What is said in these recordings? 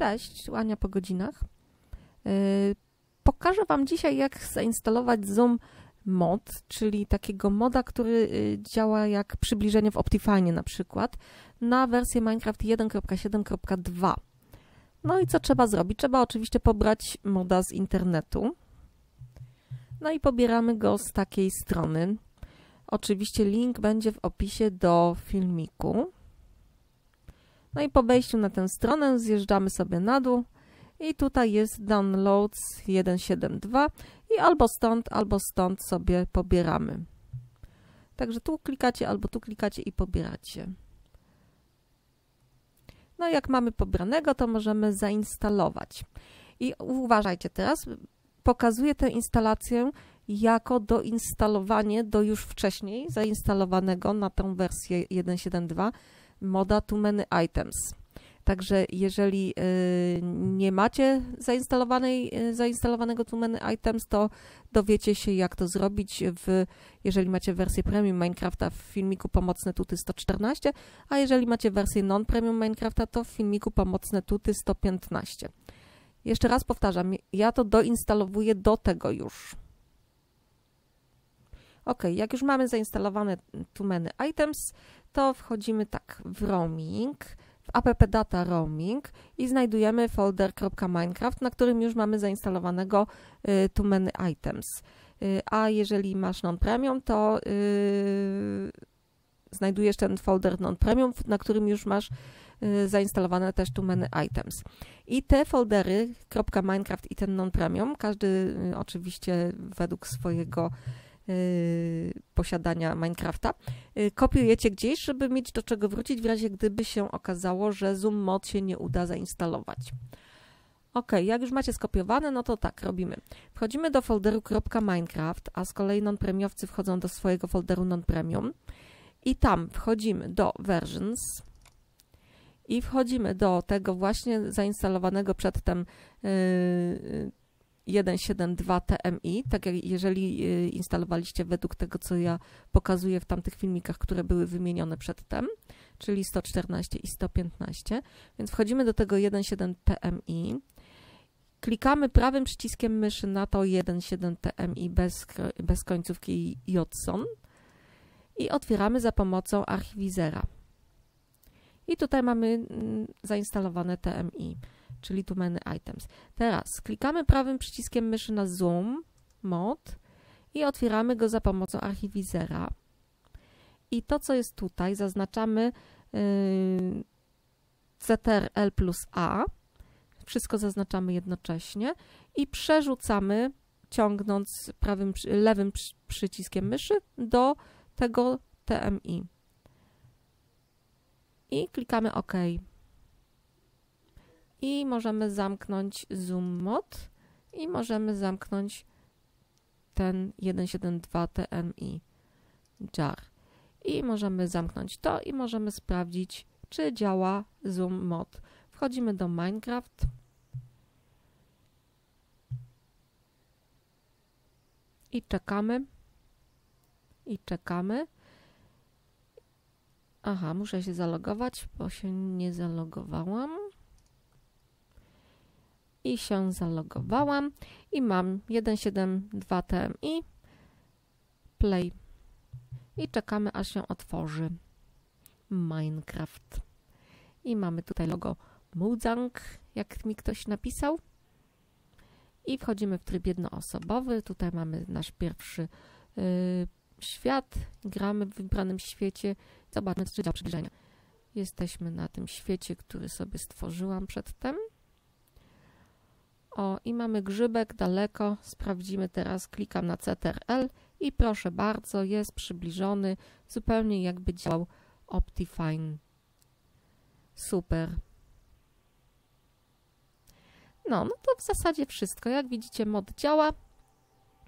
Cześć, Ania po godzinach. Yy, pokażę Wam dzisiaj, jak zainstalować Zoom Mod, czyli takiego moda, który yy, działa jak przybliżenie w Optifine na przykład, na wersję Minecraft 1.7.2. No i co trzeba zrobić? Trzeba oczywiście pobrać moda z internetu. No i pobieramy go z takiej strony. Oczywiście link będzie w opisie do filmiku. No i po wejściu na tę stronę zjeżdżamy sobie na dół i tutaj jest downloads 172 i albo stąd, albo stąd sobie pobieramy. Także tu klikacie, albo tu klikacie i pobieracie. No jak mamy pobranego, to możemy zainstalować. I uważajcie teraz, pokazuję tę instalację jako doinstalowanie do już wcześniej zainstalowanego na tą wersję 1.7.2 moda Too Many Items. Także jeżeli y, nie macie zainstalowanej, y, zainstalowanego Too Many Items, to dowiecie się jak to zrobić, w, jeżeli macie wersję Premium Minecrafta w filmiku pomocne tuty 114, a jeżeli macie wersję Non-Premium Minecrafta, to w filmiku pomocne tuty 115. Jeszcze raz powtarzam, ja to doinstalowuję do tego już. Ok, jak już mamy zainstalowane Too Many Items, to wchodzimy tak w roaming, w app data roaming i znajdujemy folder .minecraft, na którym już mamy zainstalowanego y, too many items. Y, a jeżeli masz non-premium, to y, znajdujesz ten folder non-premium, na którym już masz y, zainstalowane też too many items. I te foldery .minecraft i ten non-premium, każdy oczywiście według swojego posiadania Minecrafta, y, kopiujecie gdzieś, żeby mieć do czego wrócić w razie gdyby się okazało, że Zoom Mod się nie uda zainstalować. Ok, jak już macie skopiowane, no to tak robimy. Wchodzimy do folderu .minecraft, a z kolei non-premiowcy wchodzą do swojego folderu non-premium i tam wchodzimy do versions i wchodzimy do tego właśnie zainstalowanego przedtem yy, 1.7.2 TMI, tak jak jeżeli y, instalowaliście według tego, co ja pokazuję w tamtych filmikach, które były wymienione przedtem, czyli 114 i 115. Więc wchodzimy do tego 1.7 TMI, klikamy prawym przyciskiem myszy na to 1.7 TMI bez, bez końcówki JSON i otwieramy za pomocą archiwizera. I tutaj mamy mm, zainstalowane TMI czyli Too Many Items. Teraz klikamy prawym przyciskiem myszy na Zoom Mod i otwieramy go za pomocą archiwizera. I to, co jest tutaj, zaznaczamy yy, CTRL plus A, wszystko zaznaczamy jednocześnie i przerzucamy, ciągnąc prawym, lewym przyciskiem myszy do tego TMI. I klikamy OK i możemy zamknąć zoom mod i możemy zamknąć ten 172 TMI jar. I możemy zamknąć to i możemy sprawdzić, czy działa zoom mod. Wchodzimy do Minecraft. I czekamy. I czekamy. Aha, muszę się zalogować, bo się nie zalogowałam i się zalogowałam i mam 172 TMI play. I czekamy aż się otworzy Minecraft. I mamy tutaj logo Muzang, jak mi ktoś napisał. I wchodzimy w tryb jednoosobowy. Tutaj mamy nasz pierwszy yy, świat. Gramy w wybranym świecie. Zobaczmy co działa przybliżenia jesteśmy na tym świecie, który sobie stworzyłam przedtem o, i mamy grzybek daleko. Sprawdzimy teraz, klikam na CTRL i proszę bardzo, jest przybliżony, zupełnie jakby działał Optifine. Super. No, no to w zasadzie wszystko. Jak widzicie, mod działa.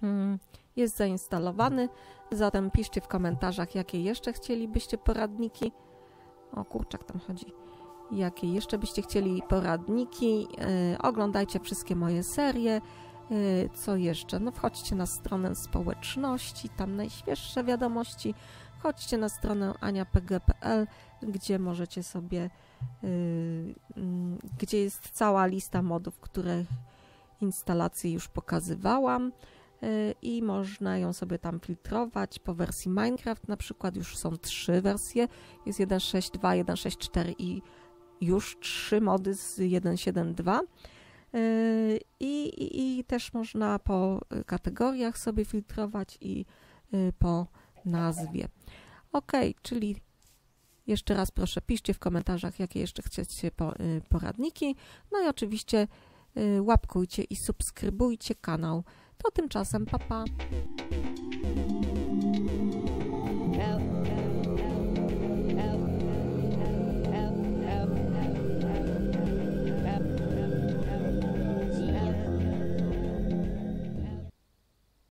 Hmm, jest zainstalowany. Zatem piszcie w komentarzach, jakie jeszcze chcielibyście poradniki. O, kurczak tam chodzi jakie jeszcze byście chcieli poradniki. E, oglądajcie wszystkie moje serie. E, co jeszcze? No wchodźcie na stronę społeczności, tam najświeższe wiadomości. Chodźcie na stronę aniapg.pl, gdzie możecie sobie mm, gdzie jest cała lista modów, które instalację już pokazywałam i można ją sobie tam filtrować po wersji Minecraft. Na przykład już są trzy wersje, jest 1.6.2, 1.6.4 i już trzy mody z 1.7.2. I, i, I też można po kategoriach sobie filtrować i po nazwie. Ok, czyli jeszcze raz proszę piszcie w komentarzach, jakie jeszcze chcecie poradniki. No i oczywiście łapkujcie i subskrybujcie kanał. To tymczasem papa. Pa.